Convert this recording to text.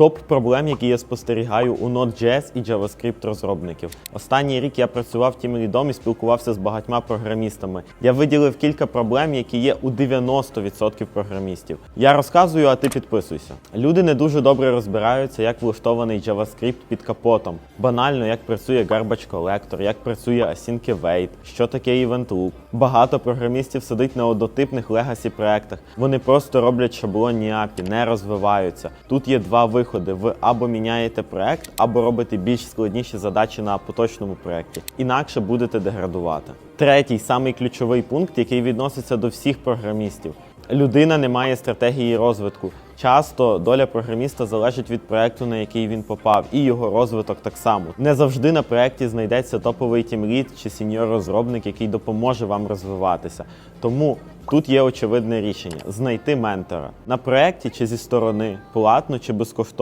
Топ проблем, які я спостерігаю у Node.js і JavaScript розробників. Останній рік я працював Team і спілкувався з багатьма програмістами. Я виділив кілька проблем, які є у 90% програмістів. Я розказую, а ти підписуйся. Люди не дуже добре розбираються, як влаштований JavaScript під капотом. Банально, як працює garbage collector, як працює async await, що таке event loop. Багато програмістів сидить на однотипних legacy проектах. Вони просто роблять шаблонні апі, не розвиваються. Тут є два виходи: ви або міняєте проект, або робите більш складніші задачі на поточному проекті. Інакше будете деградувати. Третій, самий ключовий пункт, який відноситься до всіх програмістів. Людина не має стратегії розвитку. Часто доля програміста залежить від проекту, на який він попав, і його розвиток так само. Не завжди на проєкті знайдеться топовий тімлід чи сіньор розробник, який допоможе вам розвиватися. Тому тут є очевидне рішення: знайти ментора на проекті чи зі сторони, платно чи безкоштовно.